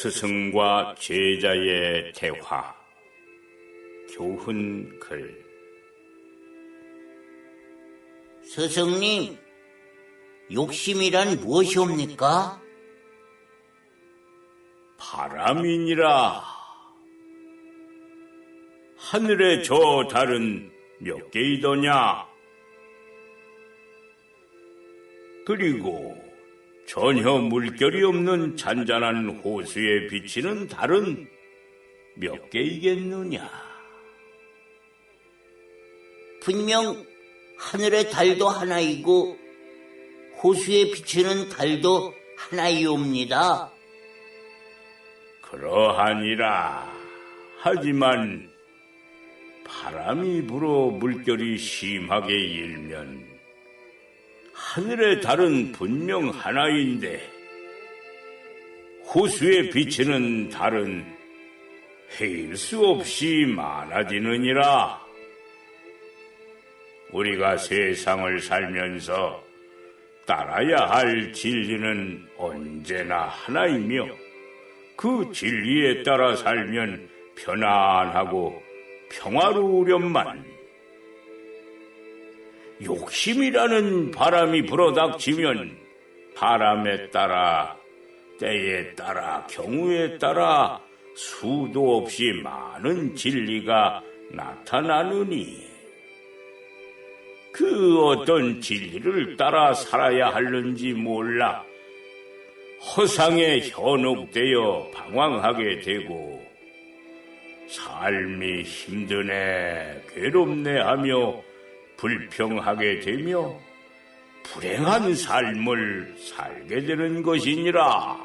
스승과 제자의 대화. 교훈 글. 스승님, 욕심이란 무엇이옵니까? 바람이니라. 하늘에 저 달은 몇 개이더냐? 그리고 전혀 물결이 없는 잔잔한 호수에 비치는 달은 몇 개이겠느냐 분명 하늘의 달도 하나이고 호수에 비치는 달도 하나이옵니다. 그러하니라. 하지만 바람이 불어 물결이 심하게 일면 하늘의 달은 분명 하나인데 호수에 비치는 달은 헤일 수 없이 많아지느니라. 우리가 세상을 살면서 따라야 할 진리는 언제나 하나이며 그 진리에 따라 살면 편안하고 평화로우련만 욕심이라는 바람이 불어닥치면 바람에 따라 때에 따라 경우에 따라 수도 없이 많은 진리가 나타나느니. 그 어떤 진리를 따라 살아야 하는지 몰라 허상에 현혹되어 방황하게 되고 삶이 힘드네 괴롭네 하며 불평하게 되며 불행한 삶을 살게 되는 것이니라.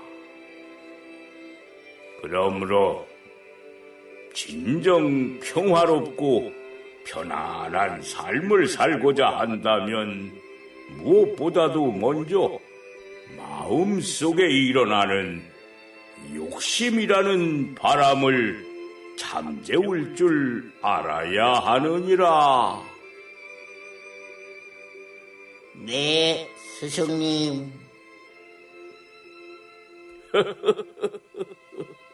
그러므로 진정 평화롭고 편안한 삶을 살고자 한다면 무엇보다도 먼저 마음 속에 일어나는 욕심이라는 바람을 잠재울 줄 알아야 하느니라. 네, 스승님.